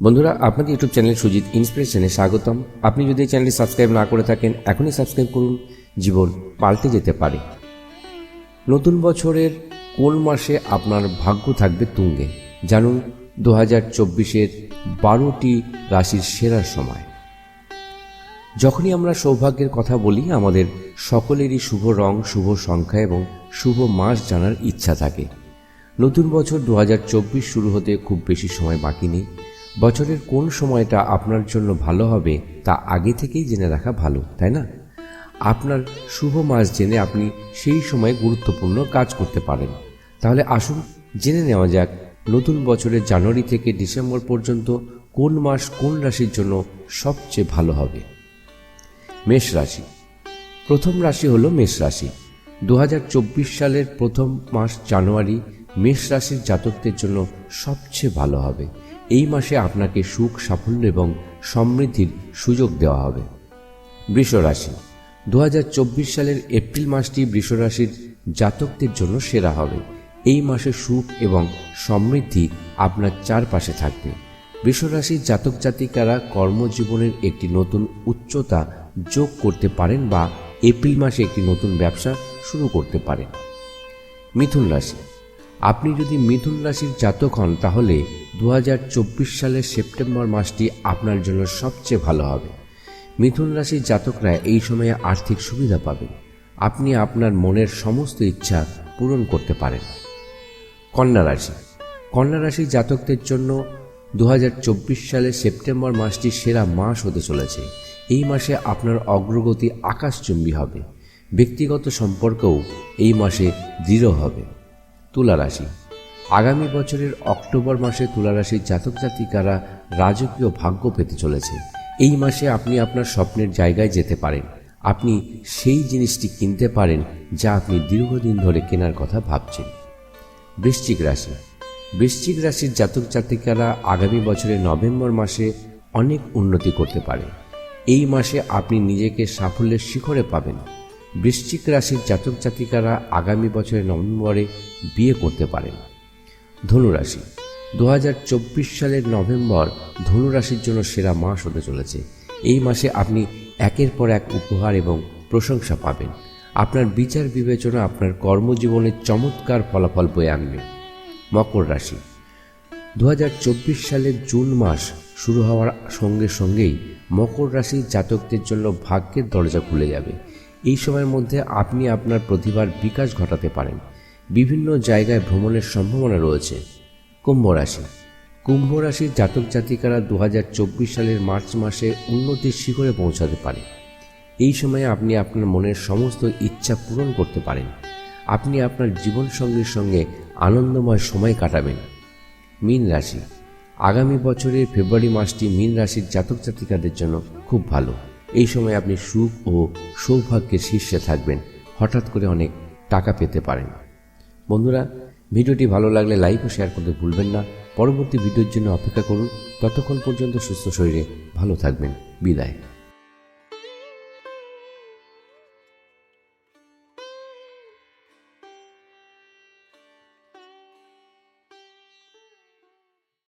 বন্ধুরা, আপনাদের YouTube channel Sujit ইন্সপিরেশনে স্বাগতম। আপনি যদি এই চ্যানেলটি সাবস্ক্রাইব না করে থাকেন, এখনই সাবস্ক্রাইব করুন। জীবন পাল্টে যেতে পারে। নতুন বছরের কোন মাসে আপনার ভাগ্য থাকবে তুঙ্গে? জানুন দু হাজার চব্বিশের বারোটি রাশির সেরা সময়। যখনই আমরা সৌভাগ্যের কথা বলি, আমাদের সকলেরই শুভ রং, শুভ সংখ্যা এবং শুভ মাস জানার ইচ্ছা থাকে। নতুন বছর দু হাজার চব্বিশ শুরু হতে খুব বেশি সময় বাকি নেই। বছরের কোন সময়টা আপনার জন্য ভালো হবে তা আগে থেকেই জেনে রাখা ভালো, তাই না? আপনার শুভ মাস জেনে আপনি সেই সময় গুরুত্বপূর্ণ কাজ করতে পারেন। তাহলে আসুন জেনে নেওয়া যাক নতুন বছরের জানুয়ারি থেকে ডিসেম্বর পর্যন্ত কোন মাস কোন রাশির জন্য সবচেয়ে ভালো হবে। মেষ রাশি। প্রথম রাশি হলো মেষ রাশি। দু হাজার চব্বিশ সালের প্রথম মাস জানুয়ারি মেষ রাশির জাতকদের জন্য সবচেয়ে ভালো হবে। এই মাসে আপনাকে সুখ, সাফল্য এবং সমৃদ্ধির সুযোগ দেওয়া হবে। বৃষ রাশি দু সালের এপ্রিল মাসটি বৃষ রাশির জাতকদের জন্য সেরা হবে। এই মাসে সুখ এবং সমৃদ্ধি আপনার চারপাশে থাকবে। বৃষরাশির জাতক জাতিকারা কর্মজীবনের একটি নতুন উচ্চতা যোগ করতে পারেন বা এপ্রিল মাসে একটি নতুন ব্যবসা শুরু করতে পারেন। মিথুন রাশি। আপনি যদি মিথুন রাশির জাতক হন, তাহলে দু হাজার চব্বিশ সালের সেপ্টেম্বর মাসটি আপনার জন্য সবচেয়ে ভালো হবে। মিথুন রাশির জাতকরা এই সময়ে আর্থিক সুবিধা পাবেন। আপনি আপনার মনের সমস্ত ইচ্ছা পূরণ করতে পারেন। কন্যা রাশি। কন্যা রাশির জাতকদের জন্য দু সালের সেপ্টেম্বর মাসটি সেরা মাস হতে চলেছে। এই মাসে আপনার অগ্রগতি আকাশচুম্বী হবে। ব্যক্তিগত সম্পর্কও এই মাসে দৃঢ় হবে। তুলা রাশি। আগামী বছরের অক্টোবর মাসে তুলা রাশির জাতক জাতিকারা রাজকীয় ভাগ্য পেতে চলেছে। এই মাসে আপনি আপনার স্বপ্নের জায়গায় যেতে পারেন। আপনি সেই জিনিসটি কিনতে পারেন যা আপনি দীর্ঘদিন ধরে কেনার কথা ভাবছেন। বৃশ্চিক রাশি। বৃশ্চিক রাশির জাতক জাতিকারা আগামী বছরের নভেম্বর মাসে অনেক উন্নতি করতে পারে। এই মাসে আপনি নিজেকে সাফল্যের শিখরে পাবেন। বৃশ্চিক রাশির জাতক জাতিকারা আগামী বছরের নভেম্বরে বিয়ে করতে পারেন। ধনুরাশি। দু হাজার চব্বিশ সালের নভেম্বর ধনুরাশির জন্য সেরা মাস হতে চলেছে। এই মাসে আপনি একের পর এক উপহার এবং প্রশংসা পাবেন। আপনার বিচার বিবেচনা আপনার কর্মজীবনে চমৎকার ফলাফল বয়ে আনবে। মকর রাশি। দু হাজার চব্বিশ সালের জুন মাস শুরু হওয়ার সঙ্গে সঙ্গেই মকর রাশির জাতকদের জন্য ভাগ্যের দরজা খুলে যাবে। এই সময়ের মধ্যে আপনি আপনার প্রতিভার বিকাশ ঘটাতে পারেন। বিভিন্ন জায়গায় ভ্রমণের সম্ভাবনা রয়েছে। কুম্ভ রাশি। কুম্ভ রাশির জাতক জাতিকারা দু হাজার চব্বিশ সালের মার্চ মাসে উন্নতির শিখরে পৌঁছাতে পারে। এই সময়ে আপনি আপনার মনের সমস্ত ইচ্ছা পূরণ করতে পারেন। আপনি আপনার জীবনসঙ্গীর সঙ্গে আনন্দময় সময় কাটাবেন। মীন রাশি। আগামী বছরের ফেব্রুয়ারি মাসটি মীন রাশির জাতক জাতিকাদের জন্য খুব ভালো। এই সময় আপনি সুখ ও সৌভাগ্যের শীর্ষে থাকবেন। হঠাৎ করে অনেক টাকা পেতে পারেন। বন্ধুরা, ভিডিওটি ভালো লাগলে লাইক ও শেয়ার করতে ভুলবেন না। পরবর্তী ভিডিওর জন্য অপেক্ষা করুন। ততক্ষণ পর্যন্ত সুস্থ শরীরে ভালো থাকবেন। বিদায়।